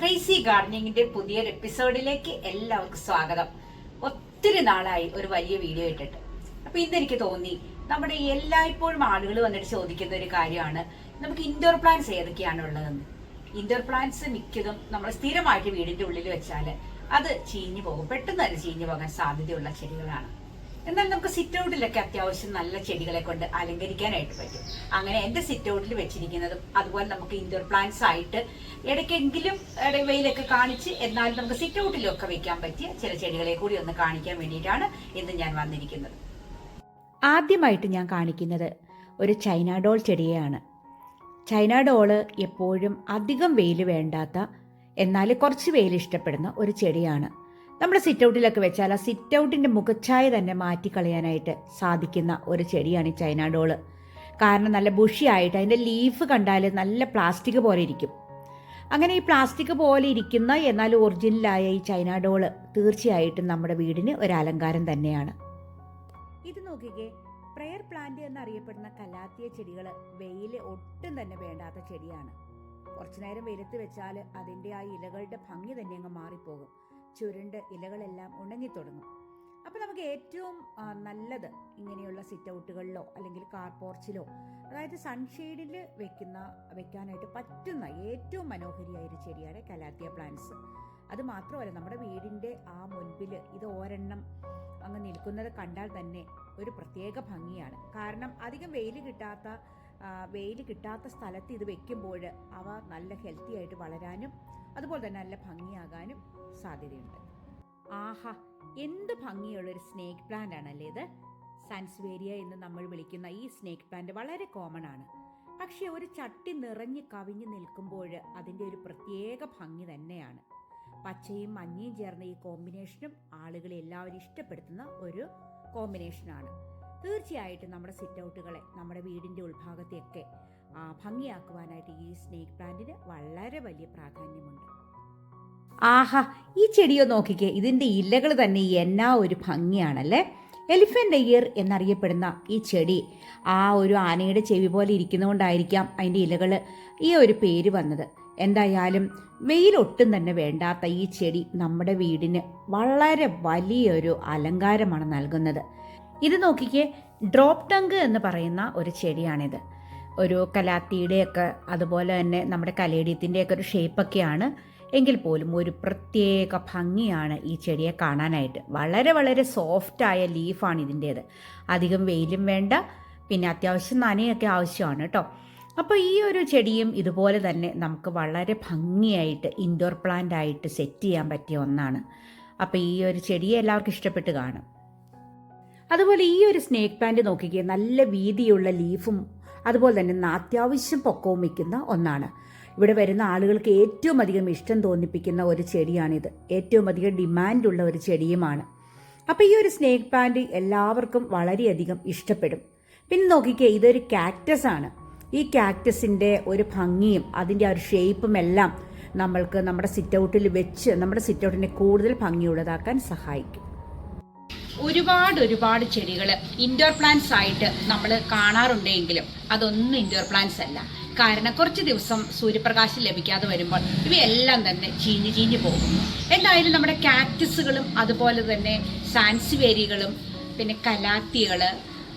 Crazy ഗാർഡനിങ്ങിന്റെ പുതിയൊരു എപ്പിസോഡിലേക്ക് എല്ലാവർക്കും സ്വാഗതം. ഒത്തിരി നാളായി ഒരു വലിയ വീഡിയോ ഇട്ടിട്ട്. അപ്പൊ ഇന്ന് എനിക്ക് തോന്നി നമ്മുടെ എല്ലായ്പ്പോഴും ആളുകൾ വന്നിട്ട് ചോദിക്കുന്ന ഒരു കാര്യമാണ്. നമുക്ക് ഇൻഡോർ പ്ലാന്റ്സ് ഏതൊക്കെയാണ് ഉള്ളതെന്ന്. ഇൻഡോർ പ്ലാന്റ്സ് മിക്കതും നമ്മൾ സ്ഥിരമായിട്ട് വീടിന്റെ ഉള്ളിൽ വെച്ചാൽ അത് ചീഞ്ഞു പോകും. പെട്ടെന്ന് തന്നെ ചീഞ്ഞു പോകാൻ സാധ്യതയുള്ള ചെടികളാണ്. എന്നാൽ നമുക്ക് സിറ്റ് ഔട്ടിലൊക്കെ അത്യാവശ്യം നല്ല ചെടികളെ കൊണ്ട് അലങ്കരിക്കാനായിട്ട് പറ്റും. അങ്ങനെ എന്റെ സിറ്റ് ഔട്ടിൽ വെച്ചിരിക്കുന്നതും അതുപോലെ നമുക്ക് ഇൻഡോർ പ്ലാന്റ്സ് ആയിട്ട് ഇടയ്ക്കെങ്കിലും ഇടവയിലൊക്കെ കാണിച്ച് എന്നാലും നമുക്ക് സിറ്റ് ഔട്ടിലൊക്കെ വെക്കാൻ പറ്റിയ ചില ചെടികളെ കൂടി ഒന്ന് കാണിക്കാൻ വേണ്ടിയിട്ടാണ് ഇന്ന് ഞാൻ വന്നിരിക്കുന്നത്. ആദ്യമായിട്ട് ഞാൻ കാണിക്കുന്നത് ഒരു ചൈന ഡോൾ ചെടിയാണ് ചൈന ഡോൾ എപ്പോഴും അധികം വെയിൽ വേണ്ടാത്ത എന്നാൽ കുറച്ച് വെയിൽ ഇഷ്ടപ്പെടുന്ന ഒരു ചെടിയാണ്. നമ്മുടെ സിറ്റ് ഔട്ടിലൊക്കെ വെച്ചാൽ ആ സിറ്റ് ഔട്ടിന്റെ മുഖച്ഛായ തന്നെ മാറ്റിക്കളയാനായിട്ട് സാധിക്കുന്ന ഒരു ചെടിയാണ് ഈ ചൈന ഡോൾ. കാരണം നല്ല ബുഷിയായിട്ട് അതിന്റെ ലീഫ് കണ്ടാൽ നല്ല പ്ലാസ്റ്റിക് പോലെ ഇരിക്കും. അങ്ങനെ ഈ പ്ലാസ്റ്റിക് പോലെ ഇരിക്കുന്ന എന്നാൽ ഒറിജിനലായ ഈ ചൈന ഡോൾ തീർച്ചയായിട്ടും നമ്മുടെ വീടിന് ഒരു അലങ്കാരം തന്നെയാണ്. ഇത് നോക്കിക്കേ പ്രയർ പ്ലാന്റ് എന്നറിയപ്പെടുന്ന കലാത്തിയ ചെടികൾ വെയിൽ ഒട്ടും തന്നെ വേണ്ടാത്ത ചെടിയാണ്. കുറച്ചു നേരം വെയിലത്ത് വെച്ചാൽ അതിന്റെ ആ ഇലകളുടെ ഭംഗി തന്നെ അങ്ങ് മാറിപ്പോകും. ചുരുണ്ട് ഇലകളെല്ലാം ഉണങ്ങിത്തുടങ്ങും അപ്പോൾ നമുക്ക് ഏറ്റവും നല്ലത് ഇങ്ങനെയുള്ള സിറ്റ് ഔട്ടുകളിലോ അല്ലെങ്കിൽ കാർ പോർച്ചിലോ അതായത് സൺഷെയ്ഡിൽ വെക്കുന്ന വെക്കാനായിട്ട് പറ്റുന്ന ഏറ്റവും മനോഹരിയായ ഒരു ചെടിയാണ് കലാത്തിയ പ്ലാന്റ്സ്. അത് മാത്രമല്ല നമ്മുടെ വീടിന്റെ ആ മുൻപിൽ ഇത് ഒരെണ്ണം അങ്ങ് നിൽക്കുന്നത് കണ്ടാൽ തന്നെ ഒരു പ്രത്യേക ഭംഗിയാണ്. കാരണം അധികം വെയിൽ കിട്ടാത്ത വെയിൽ കിട്ടാത്ത സ്ഥലത്ത് ഇത് വെക്കുമ്പോൾ അവ നല്ല ഹെൽത്തി ആയിട്ട് വളരാനും അതുപോലെ തന്നെ നല്ല ഭംഗിയാകാനും സാധ്യതയുണ്ട്. ആഹാ എന്ത് ഭംഗിയുള്ള ഒരു സ്നേക്ക് പ്ലാന്റ് ആണല്ലേ ഇത്? സാൻസ്വേരിയ എന്ന് നമ്മൾ വിളിക്കുന്ന ഈ സ്നേക്ക് പ്ലാന്റ് വളരെ കോമൺ ആണ്. പക്ഷേ ഒരു ചട്ടി നിറഞ്ഞ് കവിഞ്ഞ് നിൽക്കുമ്പോൾ അതിന്റെ ഒരു പ്രത്യേക ഭംഗി തന്നെയാണ്. പച്ചയും മഞ്ഞയും ചേർന്ന ഈ കോമ്പിനേഷനും ആളുകളെ എല്ലാവരും ഇഷ്ടപ്പെടുത്തുന്ന ഒരു കോമ്പിനേഷനാണ് തീർച്ചയായിട്ടും നമ്മുടെ സിറ്റൗട്ടുകളെ നമ്മുടെ വീടിന്റെ ഉൾഭാഗത്തെയൊക്കെ ഭംഗിയാക്കുവാനായിട്ട് ഈ സ്നേക്ക് പ്ലാന്റിന് വളരെ വലിയ പ്രാധാന്യമുണ്ട്. ആഹാ ഈ ചെടിയോ നോക്കിക്കേ ഇതിന്റെ ഇലകൾ തന്നെ എന്നാ ഒരു ഭംഗിയാണല്ലേ? എലിഫന്റ് ഇയർ എന്നറിയപ്പെടുന്ന ഈ ചെടി ആ ഒരു ആനയുടെ ചെവി പോലെ ഇരിക്കുന്നതുകൊണ്ടായിരിക്കാം അതിന്റെ ഇലകൾ ഈ ഒരു പേര് വന്നത്. എന്തായാലും വെയിലൊട്ടും തന്നെ വേണ്ടാത്ത ഈ ചെടി നമ്മുടെ വീടിന് വളരെ വലിയൊരു അലങ്കാരമാണ് നൽകുന്നത്. ഇത് നോക്കിക്കേ ഡ്രോപ്പ് ടങ്ക് എന്ന് പറയുന്ന ഒരു ചെടിയാണിത്. ഒരു കലാത്തിയുടെയൊക്കെ അതുപോലെ തന്നെ നമ്മുടെ കലേഡിയത്തിന്റെയൊക്കെ ഒരു ഷേപ്പൊക്കെയാണ് എങ്കിൽ പോലും ഒരു പ്രത്യേക ഭംഗിയാണ് ഈ ചെടിയെ കാണാനായിട്ട്. വളരെ വളരെ സോഫ്റ്റായ ലീഫാണ് ഇതിന്റേത്. അധികം വെയിലും വേണ്ട പിന്നെ അത്യാവശ്യം നനയൊക്കെ ആവശ്യമാണ് കേട്ടോ അപ്പോൾ ഈ ഒരു ചെടിയും ഇതുപോലെ തന്നെ നമുക്ക് വളരെ ഭംഗിയായിട്ട് ഇൻഡോർ പ്ലാന്റ് ആയിട്ട് സെറ്റ് ചെയ്യാൻ പറ്റിയ ഒന്നാണ്. അപ്പോൾ ഈ ഒരു ചെടിയെ എല്ലാവർക്കും ഇഷ്ടപ്പെട്ട് കാണും. അതുപോലെ ഈ ഒരു സ്നേക്ക് പ്ലാന്റ് നോക്കിക്കേ നല്ല വീതിയുള്ള ലീഫും അതുപോലെ തന്നെ അത്യാവശ്യം പൊക്കവും വയ്ക്കുന്ന ഒന്നാണ്. ഇവിടെ വരുന്ന ആളുകൾക്ക് ഏറ്റവും അധികം ഇഷ്ടം തോന്നിപ്പിക്കുന്ന ഒരു ചെടിയാണിത്. ഏറ്റവും അധികം ഡിമാൻഡുള്ള ഒരു ചെടിയുമാണ്. അപ്പോൾ ഈ ഒരു സ്നേക്ക് പ്ലാന്റ് എല്ലാവർക്കും വളരെയധികം ഇഷ്ടപ്പെടും. പിന്നെ നോക്കിക്കേ ഇതൊരു കാക്ടസ് ആണ്. ഈ കാക്ടസിന്റെ ഒരു ഭംഗിയും അതിന്റെ ആ ഒരു ഷേപ്പും എല്ലാം നമ്മൾക്ക് നമ്മുടെ സിറ്റ് ഔട്ടിൽ വെച്ച് നമ്മുടെ സിറ്റ് ഔട്ടിനെ കൂടുതൽ ഭംഗിയുള്ളതാക്കാൻ സഹായിക്കും. ഒരുപാട് ഒരുപാട് ചെടികൾ ഇൻഡോർ പ്ലാന്റ്സ് ആയിട്ട് നമ്മൾ കാണാറുണ്ടെങ്കിലും അതൊന്നും ഇൻഡോർ പ്ലാന്റ്സ് അല്ല. കാരണം കുറച്ച് ദിവസം സൂര്യപ്രകാശം ലഭിക്കാതെ വരുമ്പോൾ ഇവയെല്ലാം തന്നെ ചീഞ്ഞ് ചീഞ്ഞ് പോകും. എന്തായാലും നമ്മുടെ കാക്ടസുകളും അതുപോലെ തന്നെ സാൻസിവേരികളും പിന്നെ കലാത്തികൾ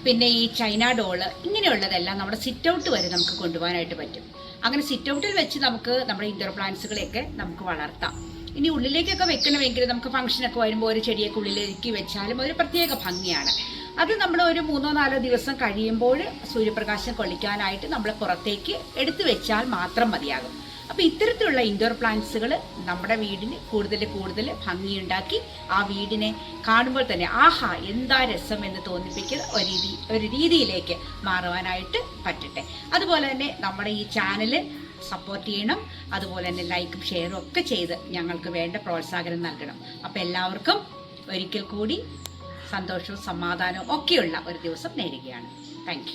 പിന്നെ ഈ ചൈന ഡോൾ ഇങ്ങനെയുള്ളതെല്ലാം നമ്മുടെ സിറ്റ് ഔട്ട് വരെ നമുക്ക് കൊണ്ടുപോകാനായിട്ട് പറ്റും. അങ്ങനെ സിറ്റ് ഔട്ടിൽ വെച്ച് നമുക്ക് നമ്മുടെ ഇൻഡോർ പ്ലാന്റ്സുകളെയൊക്കെ നമുക്ക് വളർത്താം. ഇനി ഉള്ളിലേക്കൊക്കെ വെക്കണമെങ്കിൽ നമുക്ക് ഫംഗ്ഷനൊക്കെ വരുമ്പോൾ ഒരു ചെടിയൊക്കെ ഉള്ളിലേക്ക് വെച്ചാലും ഒരു പ്രത്യേക ഭംഗിയാണ്. അത് നമ്മൾ ഒരു മൂന്നോ നാലോ ദിവസം കഴിയുമ്പോൾ സൂര്യപ്രകാശം കൊള്ളിക്കാനായിട്ട് നമ്മൾ പുറത്തേക്ക് എടുത്തു വെച്ചാൽ മാത്രം മതിയാകും. അപ്പോൾ ഇത്തരത്തിലുള്ള ഇൻഡോർ പ്ലാന്റ്സുകൾ നമ്മുടെ വീടിന് കൂടുതൽ കൂടുതൽ ഭംഗിയുണ്ടാക്കി ആ വീടിനെ കാണുമ്പോൾ തന്നെ ആഹാ എന്താ രസം എന്ന് തോന്നിപ്പിക്കുന്ന ഒരു രീതി ഒരു രീതിയിലേക്ക് മാറുവാനായിട്ട് പറ്റട്ടെ. അതുപോലെ തന്നെ നമ്മുടെ ഈ ചാനൽ സപ്പോർട്ട് ചെയ്യണം. അതുപോലെ തന്നെ ലൈക്കും ഷെയറും ഒക്കെ ചെയ്ത് ഞങ്ങൾക്ക് വേണ്ട പ്രോത്സാഹനം നൽകണം. അപ്പോൾ എല്ലാവർക്കും ഒരിക്കൽ കൂടി സന്തോഷവും സമാധാനവും ഒക്കെയുള്ള ഒരു ദിവസം നേരുകയാണ്. താങ്ക്